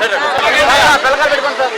పెట్టుకోండి sir.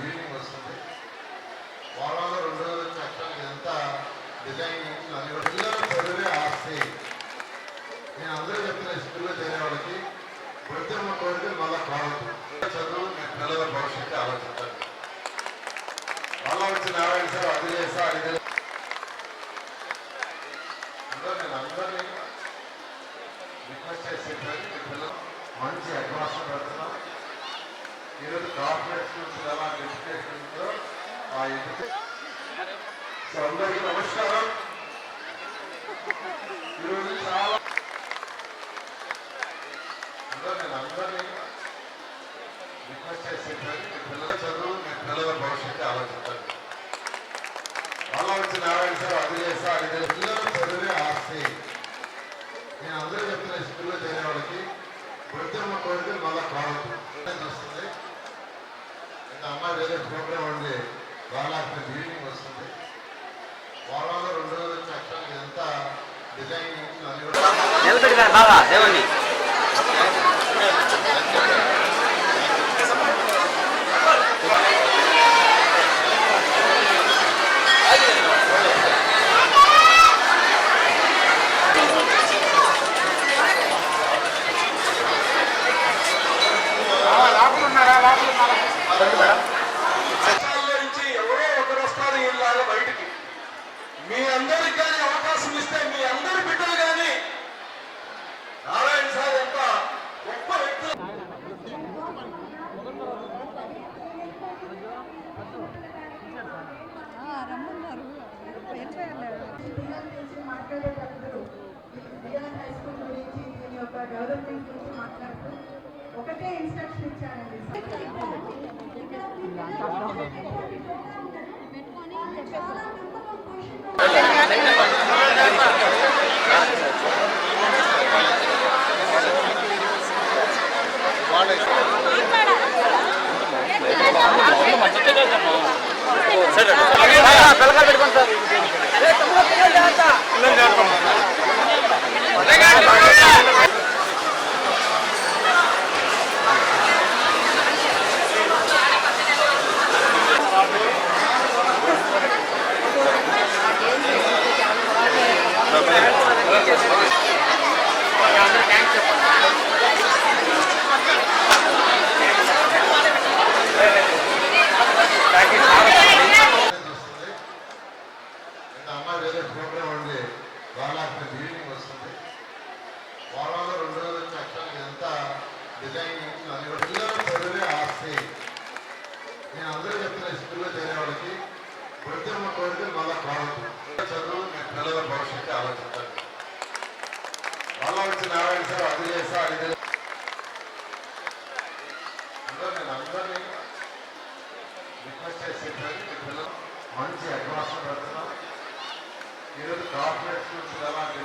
Programme వస్తుంది. వారంలో రెండు రోజులు వచ్చి యాక్చువల్గా ఇదంతా డిజైనింగ్ అన్ని పిల్లలు చదివే ఆస్తి. నేను అందరూ చెప్తున్న స్కూల్లో చేరే వాళ్ళకి వృద్ధమ్మ కోరితే మళ్ళా కావద్దు చదువు మీ పిల్లల భవిష్యత్తు ఆలోచించాలి మళ్ళా వచ్చి నారాయణ సార్ అది చేస్తా అది అందరూ నేను అందరినీ రిక్వెస్ట్ చేసి పిల్లలు మంచి అడ్వాన్స్ పెడుతున్నాను ఈరోజు కార్పొరేట్ స్కూల్స్ ఎలాంటి ఎడ్యుకేషన్ ఆ ఎడ్యుకేషన్ అందరికీ నమస్కారం. ఈరోజు చాలా అందరూ నేను అందరినీ రిక్వెస్ట్ చేసేటది మీ పిల్లల చదువు మీ పిల్లల భవిష్యత్తు ఆలోచించండి. మళ్ళా వచ్చి నారాయణ సార్ అది చేస్తా అది చేస్తా. పిల్లలు చదివే ఆస్తి. నేను అందరూ చెప్తున్న స్కూల్లో చేరే వాళ్ళకి వృద్ధమ్మ కోరిక మళ్ళీ కావద్దు వస్తుంది అమ్మాయి వేరే ప్రోగ్రామ్ ఉంది. వాళ్ళకి ఈవినింగ్ వస్తుంది. వారంలో రెండు రోజులు యాక్చువల్గా ఇదంతా డిజైనింగ్ నిలబెట్టినారు బాగా దేవుణ్ణి రాష్ట్రాల్లో నుంచి ఎవరో ఒకరు వస్తారు ఇలాగా బయటికి మీ అందరికి కానీ అవకాశం ఇస్తే మీ అందరి బిడ్డలు కానీ నారాయణ సార్ యొక్క గొప్ప వ్యక్తులు రమ్మన్నారు వెళ్ళిపోయారు పిల్లల గురించి మాట్లాడేటప్పుడు బిఆర్ హై స్కూల్ గురించి దీని యొక్క డెవలప్మెంట్ గురించి మాట్లాడుతూ ఒకటే ఇన్స్ట్రక్షన్ ఇచ్చానండి పెట్టుకోండి సార్ వస్తుంది ఇంకా అమ్మాయి వేరే ప్రోగ్రామ్ ఉంది వాళ్ళకి ఈవినింగ్ వస్తుంది వారంలో రెండు రోజులు వచ్చి యాక్చువల్గా ఇదంతా డిజైనింగ్ పిల్లలు చదివే ఆస్తి నేను అందరూ చెప్తున్న స్కూల్లో చేరే వాళ్ళకి వృద్ధమ్మ మళ్ళా కావద్దు చదువు పిల్లల భవిష్యత్తు ఆలోచించండి మళ్ళా వచ్చి నారాయణ సార్ అది చేస్తా అది నేను అందరినీ రిక్వెస్ట్ చేసేటది మీ పిల్లలు మంచి అడ్వాన్స్ పెడుతున్నాం ఈరోజు కార్పొరేట్ స్కూల్స్ ఎలాంటి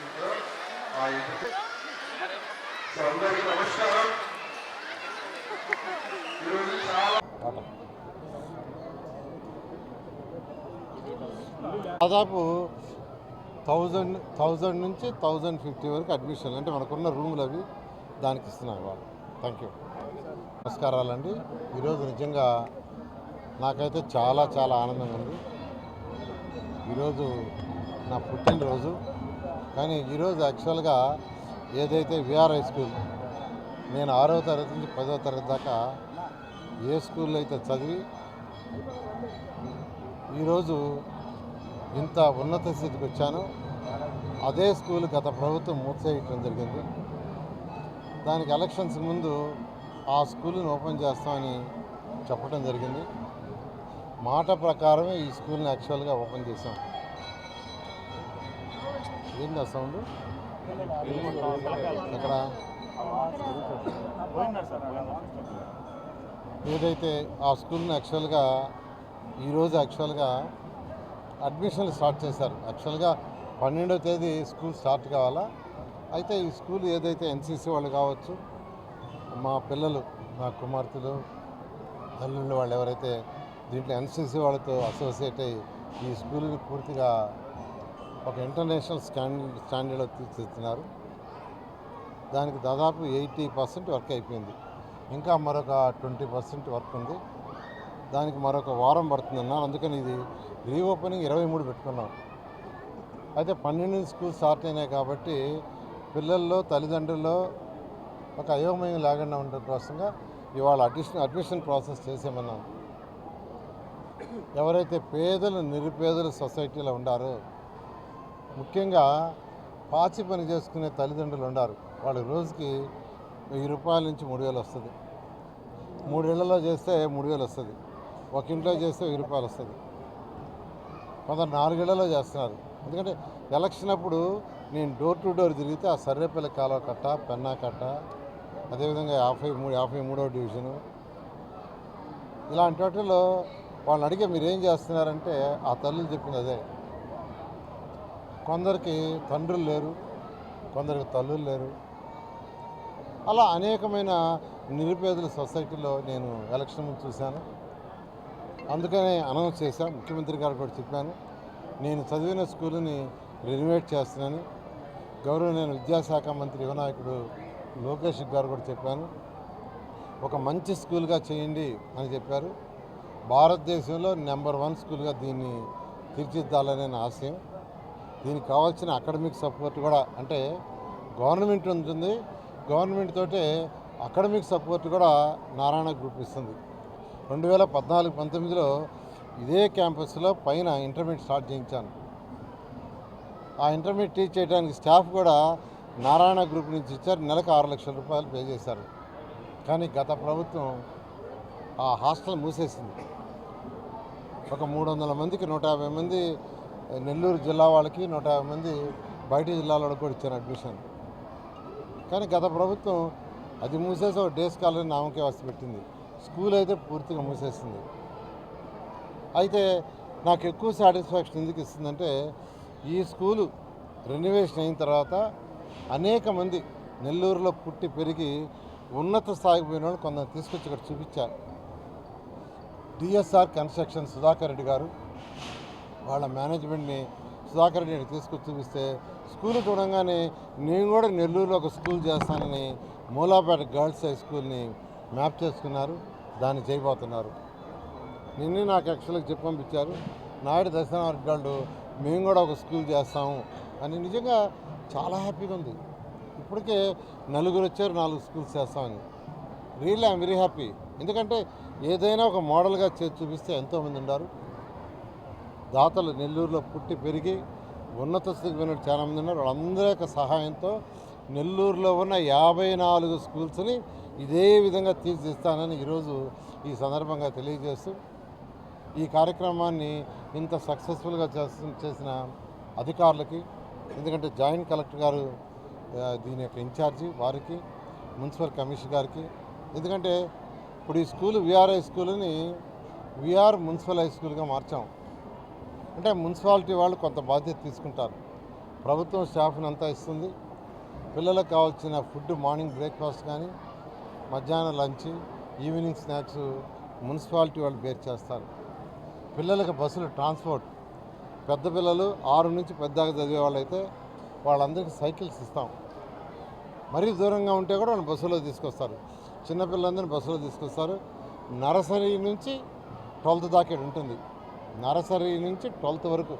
ఉందో ఆ ఎడ్యుకేషన్ అందరికీ నమస్కారం. ఈరోజు చాలా దాదాపు థౌజండ్ థౌజండ్ నుంచి థౌజండ్ ఫిఫ్టీ వరకు అడ్మిషన్ అంటే మనకున్న రూములు అవి దానికి ఇస్తున్నారు వాళ్ళు. థ్యాంక్ యూ నమస్కారాలండి. ఈరోజు నిజంగా నాకైతే చాలా చాలా ఆనందం ఉంది. ఈరోజు నా పుట్టినరోజు. కానీ ఈరోజు యాక్చువల్గా ఏదైతే విఆర్ హై స్కూల్ నేను ఆరవ తరగతి నుంచి పదవ తరగతి దాకా ఏ స్కూల్లో అయితే చదివి ఈరోజు ఇంత ఉన్నత స్థితికి వచ్చాను. అదే స్కూల్ గత ప్రభుత్వం మూసేయటం జరిగింది. దానికి ఎలక్షన్స్ ముందు ఆ స్కూల్ని ఓపెన్ చేస్తామని చెప్పడం జరిగింది. మాట ప్రకారమే ఈ స్కూల్ని యాక్చువల్గా ఓపెన్ చేసాం ఏంటి ఆ సౌండ్? ఎక్కడ ఏదైతే ఆ స్కూల్ని యాక్చువల్గా ఈరోజు యాక్చువల్గా అడ్మిషన్లు స్టార్ట్ చేశారు. యాక్చువల్గా పన్నెండవ తేదీ స్కూల్ స్టార్ట్ కావాలా? అయితే ఈ స్కూల్ ఏదైతే ఎన్సీసీ వాళ్ళు కావచ్చు మా పిల్లలు మా కుమార్తెలు అల్లుళ్ళు వాళ్ళు ఎవరైతే దీంట్లో ఎన్సీసీ వాళ్ళతో అసోసియేట్ అయ్యి ఈ స్కూల్ని పూర్తిగా ఒక ఇంటర్నేషనల్ స్టాండ్ స్టాండర్డ్లో తీర్చిదిద్దుతున్నారు దానికి దాదాపు ఎయిటీ పర్సెంట్ వర్క్ అయిపోయింది. ఇంకా మరొక ట్వంటీ పర్సెంట్ వర్క్ ఉంది. దానికి మరొక వారం పడుతుందన్నారు అందుకని ఇది రీఓపెనింగ్ ఇరవై మూడు పెట్టుకున్నాం. అయితే పన్నెండు స్కూల్ స్టార్ట్ అయినాయి కాబట్టి పిల్లల్లో తల్లిదండ్రుల్లో ఒక అయోమయం లేకుండా ఉండడం కోసంగా ఇవాళ అడ్మిషన్ అడ్మిషన్ ప్రాసెస్ చేసేమన్నాం ఎవరైతే పేదలు నిరుపేదలు సొసైటీలో ఉండారో ముఖ్యంగా పాచి పని చేసుకునే తల్లిదండ్రులు ఉన్నారు వాళ్ళ రోజుకి వెయ్యి రూపాయల నుంచి మూడు వేలు వస్తుంది. మూడేళ్ళలో చేస్తే మూడు వేలు వస్తుంది. ఒక ఇంట్లో చేస్తే వెయ్యి రూపాయలు వస్తుంది. కొందరు నాలుగేళ్ళలో చేస్తున్నారు. ఎందుకంటే ఎలక్షన్ అప్పుడు నేను డోర్ టు డోర్ తిరిగితే ఆ సర్రేపల్లి కాలువ కట్ట పెన్నా కట్ట అదేవిధంగా యాభై మూడు యాభై మూడవ డివిజను. ఇలాంటి వాటిలో వాళ్ళని అడిగే మీరు ఏం చేస్తున్నారంటే ఆ తల్లులు చెప్పింది అదే. కొందరికి తండ్రులు లేరు కొందరికి తల్లులు లేరు. అలా అనేకమైన నిరుపేదల సొసైటీలో నేను ఎలక్షన్ చూశాను. అందుకనే అనౌన్స్ చేశాను ముఖ్యమంత్రి గారు కూడా చెప్పాను నేను చదివిన స్కూల్ని రెనోవేట్ చేస్తున్నాను. గౌరవనీయ విద్యాశాఖ మంత్రి యువనాయకుడు లోకేష్ గారు కూడా చెప్పాను ఒక మంచి స్కూల్గా చేయండి అని చెప్పారు. భారతదేశంలో నెంబర్ వన్ స్కూల్గా దీన్ని తీర్చిదిద్దాలనే నా ఆశయం. దీనికి కావాల్సిన అకాడమిక్ సపోర్ట్ కూడా అంటే గవర్నమెంట్ ఉంటుంది. గవర్నమెంట్ తోటే అకాడమిక్ సపోర్ట్ కూడా నారాయణ గ్రూప్ ఇస్తుంది. రెండు వేల పద్నాలుగు పంతొమ్మిదిలో ఇదే క్యాంపస్లో పైన ఇంటర్మీడియట్ స్టార్ట్ చేయించాను. ఆ ఇంటర్మీడియట్ టీచ్ చేయడానికి స్టాఫ్ కూడా నారాయణ గ్రూప్ నుంచి ఇచ్చారు. నెలకు ఆరు లక్షల రూపాయలు పే చేశారు. కానీ గత ప్రభుత్వం ఆ హాస్టల్ మూసేసింది. ఒక మూడు వందల మందికి నూట యాభై మంది నెల్లూరు జిల్లా వాళ్ళకి నూట యాభై మంది బయట జిల్లాలో కూడా ఇచ్చారు అడ్మిషన్. కానీ గత ప్రభుత్వం అది మూసేసి ఒక డే స్కాలర్ నామకే వస్తు పెట్టింది. స్కూల్ అయితే పూర్తిగా మూసేసింది. అయితే నాకు ఎక్కువ సాటిస్ఫాక్షన్ ఎందుకు ఇస్తుందంటే ఈ స్కూలు రెనోవేషన్ అయిన తర్వాత అనేక మంది నెల్లూరులో పుట్టి పెరిగి ఉన్నత స్థాయికి పోయిన వాళ్ళు కొందరు తీసుకొచ్చి ఇక్కడ చూపించారు. డిఎస్ఆర్ కన్స్ట్రక్షన్ సుధాకర్ రెడ్డి గారు వాళ్ళ మేనేజ్మెంట్ని సుధాకర్ రెడ్డి తీసుకొచ్చి చూపిస్తే స్కూల్ చూడంగానే నేను కూడా నెల్లూరులో ఒక స్కూల్ చేస్తానని మూలాపేట గర్ల్స్ హై స్కూల్ని మ్యాప్ చేసుకున్నారు. దాన్ని చేయబోతున్నారు. నిన్నే నాకు యాక్చువల్గా చెప్పి పంపించారు. నాయుడు దర్శనారెడ్డి వాళ్ళు మేము కూడా ఒక స్కూల్ చేస్తాము అని నిజంగా చాలా హ్యాపీగా ఉంది. ఇప్పటికే నలుగురు వచ్చారు నాలుగు స్కూల్స్ చేస్తామని రియల్లీ ఐఎమ్ వెరీ హ్యాపీ. ఎందుకంటే ఏదైనా ఒక మోడల్గా చేసి చూపిస్తే ఎంతోమంది ఉన్నారు దాతలు నెల్లూరులో పుట్టి పెరిగి ఉన్నత స్థితికి పోయిన చాలామంది ఉన్నారు. వాళ్ళందరి యొక్క సహాయంతో నెల్లూరులో ఉన్న యాభై నాలుగు స్కూల్స్ని ఇదే విధంగా తీర్చిస్తానని ఈరోజు ఈ సందర్భంగా తెలియజేస్తూ ఈ కార్యక్రమాన్ని ఇంత సక్సెస్ఫుల్గా చేసిన అధికారులకి ఎందుకంటే జాయింట్ కలెక్టర్ గారు దీని యొక్క ఇన్ఛార్జి వారికి మున్సిపల్ కమిషనర్ గారికి ఎందుకంటే ఇప్పుడు ఈ స్కూల్ విఆర్ హై స్కూల్ని విఆర్ మున్సిపల్ హై స్కూల్గా మార్చాం. అంటే మున్సిపాలిటీ వాళ్ళు కొంత బాధ్యత తీసుకుంటారు. ప్రభుత్వం స్టాఫ్ని అంతా ఇస్తుంది. పిల్లలకు కావాల్సిన ఫుడ్ మార్నింగ్ బ్రేక్ఫాస్ట్ కానీ మధ్యాహ్నం లంచ్ ఈవినింగ్ స్నాక్స్ మున్సిపాలిటీ వాళ్ళు బేర్ చేస్తారు. పిల్లలకు బస్సులు ట్రాన్స్పోర్ట్. పెద్ద పిల్లలు ఆరు నుంచి పెద్దగా చదివే వాళ్ళైతే వాళ్ళందరికీ సైకిల్స్ ఇస్తాం. మరీ దూరంగా ఉంటే కూడా వాళ్ళు బస్సులో తీసుకొస్తారు. చిన్నపిల్లలందరినీ బస్సులో తీసుకొస్తారు. నర్సరీ నుంచి ట్వెల్త్ దాకా ఉంటుంది. నర్సరీ నుంచి ట్వెల్త్ వరకు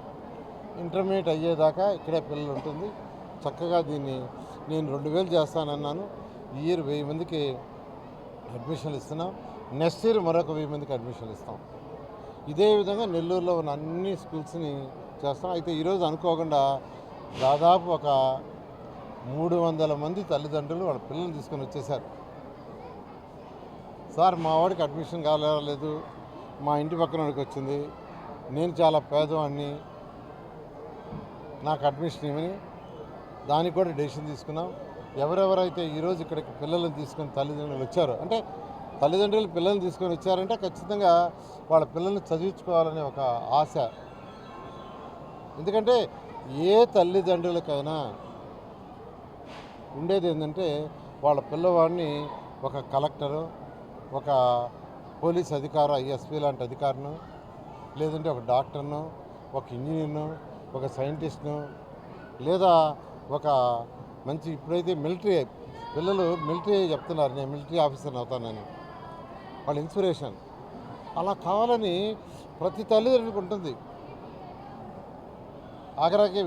ఇంటర్మీడియట్ అయ్యేదాకా ఇక్కడే పిల్లలు ఉంటుంది. చక్కగా దీన్ని నేను రెండు వేలు చేస్తానన్నాను. ఈ ఇయర్ వెయ్యి మందికి అడ్మిషన్లు ఇస్తున్నాం. నెక్స్ట్ ఇయర్ మరొక వెయ్యి మందికి అడ్మిషన్లు ఇస్తాం. ఇదే విధంగా నెల్లూరులో ఉన్న అన్ని స్కూల్స్ని చేస్తాం. అయితే ఈరోజు అనుకోకుండా దాదాపు ఒక మూడు వందల మంది తల్లిదండ్రులు వాళ్ళ పిల్లల్ని తీసుకొని వచ్చేసారు సార్ మా వాడికి అడ్మిషన్ కాలేదు మా ఇంటి పక్కన వాడికి వచ్చింది. నేను చాలా పేదవాడిని. నాకు అడ్మిషన్ ఇవ్వని. దానికి కూడా డెసిషన్ తీసుకున్నాం. ఎవరెవరైతే ఈరోజు ఇక్కడికి పిల్లలను తీసుకొని తల్లిదండ్రులు వచ్చారో అంటే తల్లిదండ్రులు పిల్లల్ని తీసుకొని వచ్చారంటే ఖచ్చితంగా వాళ్ళ పిల్లల్ని చదివించుకోవాలనే ఒక ఆశ. ఎందుకంటే ఏ తల్లిదండ్రులకైనా ఉండేది ఏంటంటే వాళ్ళ పిల్లవాడిని ఒక కలెక్టరు ఒక పోలీస్ అధికారు ఐఎస్పీ లాంటి అధికారును లేదంటే ఒక డాక్టర్ను ఒక ఇంజనీర్ను ఒక సైంటిస్ట్ను లేదా ఒక మంచి ఇప్పుడైతే మిలిటరీ పిల్లలు మిలిటరీ చెప్తున్నారు నేను మిలిటరీ ఆఫీసర్ని అవుతానని. వాళ్ళ ఇన్స్పిరేషన్. అలా కావాలని ప్రతి తల్లిదండ్రులకు ఉంటుంది. ఆఖరాకి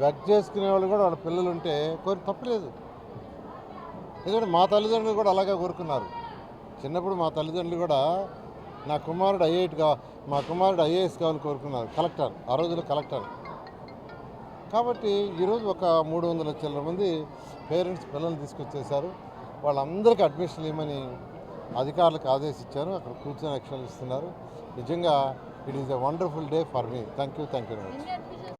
బెగ్ చేసుకునే వాళ్ళు కూడా వాళ్ళ పిల్లలు ఉంటే కోరి తప్పలేదు. ఎందుకంటే మా తల్లిదండ్రులు కూడా అలాగే కోరుకున్నారు. చిన్నప్పుడు మా తల్లిదండ్రులు కూడా నా కుమారుడు ఐఐటిగా మా కుమారుడు ఐఏఎస్ కావాలని కోరుకున్నారు. కలెక్టర్ ఆ రోజుల్లో కలెక్టర్. కాబట్టి ఈరోజు ఒక మూడు వందల చిల్లర మంది పేరెంట్స్ పిల్లల్ని తీసుకొచ్చేసారు వాళ్ళందరికీ అడ్మిషన్ ఇవ్వమని అధికారులకు ఆదేశించారు. అక్కడ కూర్చొని అక్షరాలు ఇస్తున్నారు నిజంగా it is a wonderful day for me. Thank you thank you very much